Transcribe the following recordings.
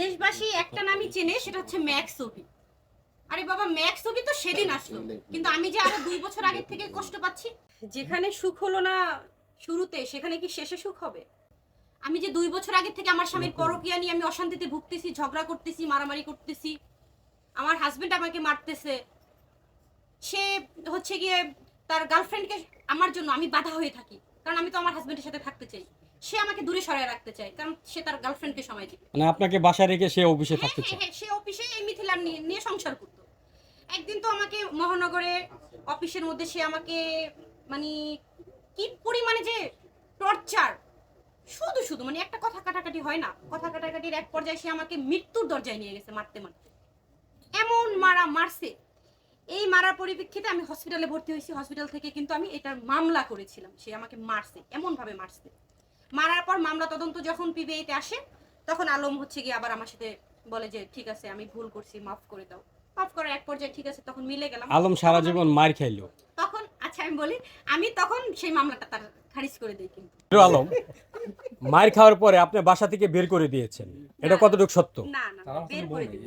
দেশবাসী একটা নামই চেনে, সেটা হচ্ছে ম্যাক্স ছবি। আরে বাবা ম্যাক্স ছবি তো সেদিন আসলো। কিন্তু আমি যে আরও দুই বছর আগের থেকে কষ্ট পাচ্ছি, যেখানে সুখ হলো না শুরুতে, সেখানে কি শেষে সুখ হবে? আমি যে দুই বছর আগে থেকে আমার স্বামীর পরকিয়া নিয়ে আমি অশান্তিতে ভুগতেছি, ঝগড়া করতেছি, মারামারি করতেছি, আমার হাজবেন্ড আমাকে মারতেছে, সে হচ্ছে গিয়ে তার গার্লফ্রেন্ডকে আমার জন্য আমি বাধা হয়ে থাকি। কারণ আমি তো আমার হাজবেন্ডের সাথে থাকতে চাই। সে আমাকে দূরে সরায় রাখতে চায় কারণ সে তার গার্লফ্রেন্ডকে সময় দিবে। মানে আপনাকে বাসায় রেখে সে অফিসে হ্যাঁ, থাকতে হ্যাঁ, চায়। হ্যাঁ, সে অফিসে এই মিথিলার নিয়ে নিয়ে সংসার করতো। একদিন তো আমাকে মহানগরে অফিসের মধ্যে সে আমাকে মানে কি পরিমাণে যে টর্চার শুধু শুধু মানে একটা কথা কাটাকাটি হয় না। কথা কাটাকাটির এক পর্যায়ে সে আমাকে মৃত্যুর দরজায় নিয়ে গেছে মারতে মারতে। এমন মারা মারছে। এই মারার পরিপ্রেক্ষিতে আমি হসপিটালে ভর্তি হয়েছি। হসপিটাল থেকে কিন্তু আমি এটার মামলা করেছিলাম। সে আমাকে মারছে এমন ভাবে মারছে। মারার পর মামলা তদন্ত যখন পিবিআইতে আসে তখন আলম হচ্ছে গিয়ে আবার আমার সাথে বলে যে ঠিক আছে আমি ভুল করছি মাফ করে দাও। মাফ করার এক পর্যায়ে ঠিক আছে তখন মিলে গেলাম। আলম সারা জীবন মার খাইলো। তখন আচ্ছা আমি বলি আমি তখন সেই মামলাটা তার খারিজ করে দিই কিন্তু। আলম মার খাওয়ার পরে আপনি বাসা থেকে বের করে দিয়েছেন। এটা কতটুকু সত্য? না না বের করে দিই।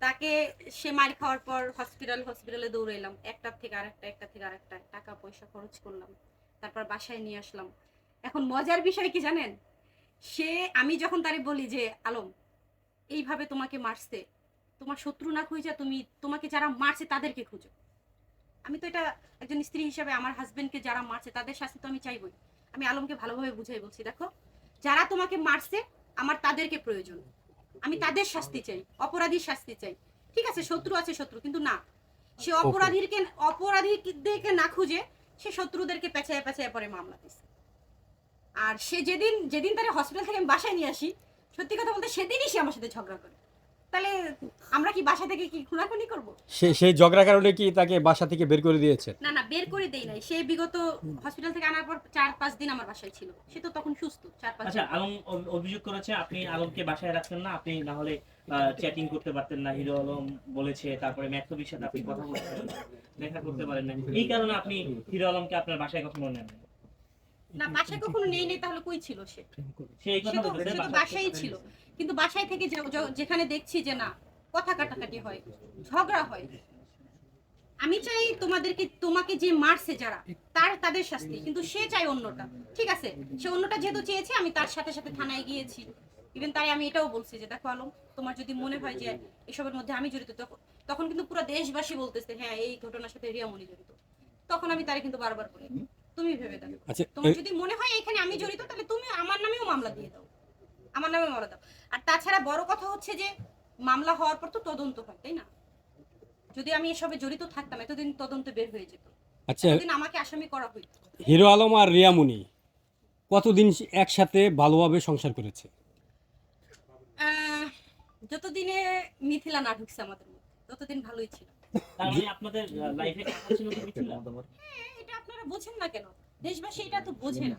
তাকে সে মার খাওয়ার পর হসপিটাল হসপিটালে দৌড়াইলাম। এলাম একটার থেকে আরেকটা একটা থেকে আরেকটা টাকা পয়সা খরচ করলাম। তারপর বাসায় নিয়ে আসলাম। এখন মজার বিষয় কি জানেন? সে আমি যখন তারে বলি যে আলম এইভাবে তোমাকে মারছে তোমার শত্রু না খুঁজে তুমি তোমাকে যারা মারছে তাদেরকে খুঁজো। আমি তো এটা একজন স্ত্রী হিসাবে আমার হাজবেন্ডকে যারা মারছে তাদের শাস্তি তো আমি চাইবই। আমি আলমকে ভালোভাবে বুঝাই বলছি দেখো যারা তোমাকে মারছে আমার তাদেরকে প্রয়োজন। আমি তাদের শাস্তি চাই অপরাধীর শাস্তি চাই। ঠিক আছে শত্রু আছে শত্রু কিন্তু না। সে অপরাধীকে অপরাধীদেরকে না খুঁজে সে শত্রুদেরকে পেঁচায় পেঁচায় পরে মামলা দিচ্ছে আর সে যেদিন যেদিন তারা হসপিটাল থেকে আমি বাসায় নিয়ে আসি সত্যি কথা বলতে সেদিনই সে আমার সাথে ঝগড়া করে। তাহলে আমরা কি বাসা থেকে কি খুনাখুনি করব? সে সেই ঝগড়ার কারণে কি তাকে বাসা থেকে বের করে দিয়েছে? না না বের করে দেই নাই। সে বিগত হসপিটাল থেকে আনার পর চার পাঁচ দিন আমার বাসায় ছিল। সে তো তখন সুস্থ চার পাঁচ আচ্ছা আলম অভিযোগ করেছে আপনি আলমকে বাসায় রাখতেন না আপনি না হলে চ্যাটিং করতে পারতেন না হিরো আলম বলেছে তারপরে ম্যাথবির সাথে আপনি কথা বলতে পারেন না, দেখা করতে পারেন না। এই কারণে আপনি হিরো আলমকে আপনার বাসায় কখনো নেন। না বাসায় কখনো নেই নেই তাহলে কই ছিল সে? সে তো সে তো বাসায় ছিল। কিন্তু বাসায় থেকে যেখানে দেখছি যে না কথা কাটাকাটি হয় ঝগড়া হয়। আমি চাই তোমাদেরকে তোমাকে যে মারছে যারা তার তাদের শাস্তি কিন্তু সে চাই অন্যটা। ঠিক আছে সে অন্যটা যেহেতু চেয়েছে আমি তার সাথে সাথে থানায় গিয়েছি। ইভেন তাই আমি এটাও বলছি যে দেখো আলম তোমার যদি মনে হয় যে এসবের মধ্যে আমি জড়িত তখন তখন কিন্তু পুরো দেশবাসী বলতেছে হ্যাঁ এই ঘটনার সাথে রিয়া রিয়ামণি জড়িত। তখন আমি তারে কিন্তু বারবার বলি। তুমি ভেবে দেখো। আচ্ছা তোমার যদি মনে হয় এখানে আমি জড়িত তাহলে তুমি আমার নামেও মামলা দিয়ে দাও। আমার নামে মামলা দাও। আর তাছাড়া বড় কথা হচ্ছে যে মামলা হওয়ার পর তো তদন্ত হয় তাই না? যদি আমি এসবে জড়িত থাকতাম এতদিন তদন্ত বের হয়ে যেত আচ্ছা এতদিন আমাকে আসামি করা হইতো। হিরো আলম আর রিয়ামুনি কতদিন একসাথে ভালোভাবে সংসার করেছে? আহ, যতদিনে মিথিলা না ঢুকছে আমাদের মধ্যে ততদিন ভালোই ছিল। তার মানে আপনাদের লাইফে ছিল কি বোঝেন না কেন? দেশবাসী এটা তো বোঝে না।